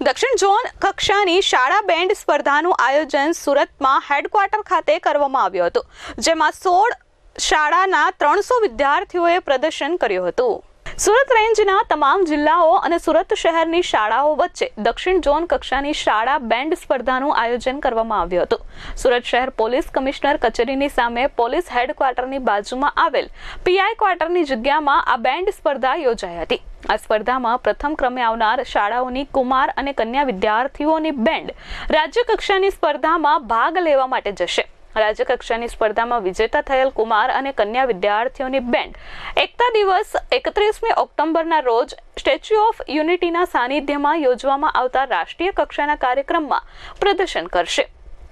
દક્ષિણ ઝોન કક્ષાની શાળા બેન્ડ સ્પર્ધાનું આયોજન સુરતમાં હેડક્વાર્ટર ખાતે કરવામાં આવ્યું હતું, જેમાં સોળ શાળાના ત્રણસો વિદ્યાર્થીઓએ પ્રદર્શન કર્યું હતું. સુરત રેન્જના તમામ જિલ્લાઓ અને સુરત શહેરની શાળાઓ વચ્ચે દક્ષિણ ઝોન કક્ષાની શાળા બેન્ડ સ્પર્ધાનું આયોજન કરવામાં આવ્યું હતું. સુરત શહેર પોલીસ કમિશનર કચેરીની સામે પોલીસ હેડક્વાર્ટરની બાજુમાં આવેલ પીઆઈ ક્વાર્ટરની જગ્યામાં આ બેન્ડ સ્પર્ધા યોજાઈ હતી. આ સ્પર્ધામાં પ્રથમ ક્રમે આવનાર શાળાઓની કુમાર અને કન્યા વિદ્યાર્થીઓની બેન્ડ રાજ્ય કક્ષાની સ્પર્ધામાં ભાગ લેવા માટે જશે. રાજ્ય કક્ષાની સ્પર્ધામાં વિજેતા થયેલ કુમાર અને કન્યા વિદ્યાર્થીઓની બેન્ડ. એકતા દિવસ એકત્રીસમી ઓક્ટોબરના રોજ સ્ટેચ્યુ ઓફ યુનિટીના સાનિધ્યમાં યોજવામાં આવતા રાષ્ટ્રીય કક્ષાના કાર્યક્રમમાં પ્રદર્શન કરશે.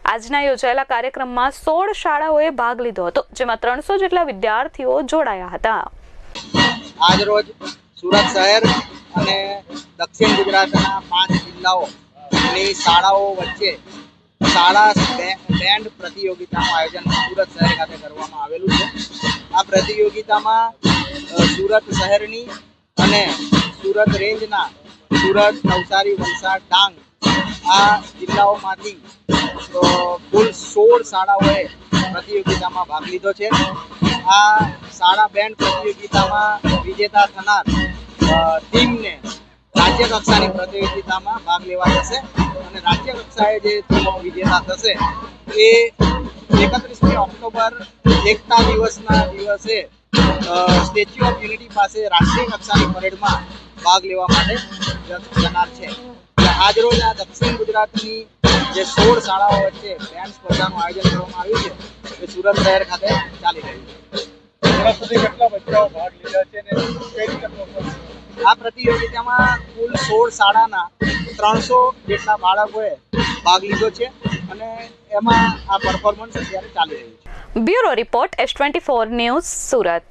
આજના યોજાયેલા કાર્યક્રમમાં સોળ શાળાઓએ ભાગ લીધો હતો, જેમાં ત્રણસો જેટલા વિદ્યાર્થીઓ જોડાયા હતા. આજ રોજ સુરત શહેર અને દક્ષિણ ગુજરાતના પાંચ જિલ્લાઓની શાળાઓ વચ્ચે શાળા બેન્ડ પ્રતિયોગિતાનું આયોજન સુરત શહેર ખાતે કરવામાં આવેલું છે. આ પ્રતિયોગિતામાં સુરત શહેરની અને સુરત રેન્જના સુરત, નવસારી, વલસાડ, ડાંગ આ જિલ્લાઓમાંથી કુલ સોળ શાળાઓએ પ્રતિયોગિતામાં ભાગ લીધો છે. આ શાળા બેન્ડ પ્રતિયોગિતામાં વિજેતા થનાર ટીમને રાજ્ય કક્ષાની પ્રતિયોગિતામાં ભાગ લેવા જશે અને રાજ્ય કક્ષાએ જે તમામ વિજેતા થશે, એ એકત્રીસમી ઓક્ટોબર એકતા દિવસના દિવસે સ્ટેચ્યુ ઓફ યુનિટી પાસે રાષ્ટ્રીય કક્ષાની પરેડમાં ભાગ લેવા માટે જનાર છે આજરોજ આ દક્ષિણ ગુજરાતની જે સોળ શાળાઓ વચ્ચે બેન્ડ સ્પર્ધાનું આયોજન કરવામાં આવ્યું છે, એ સુરત શહેર ખાતે ચાલી રહ્યું છે કેટલા બચ્ચાઓ ભાગ લીધા છે? આ પ્રતિયોગિતામાં કુલ સોળ શાળાના ત્રણસો જેટલા બાળકોએ ભાગ લીધો છે અને એમાં આ પરફોર્મન્સ અત્યારે ચાલી રહ્યું છે. Bureau report S twenty four news Surat.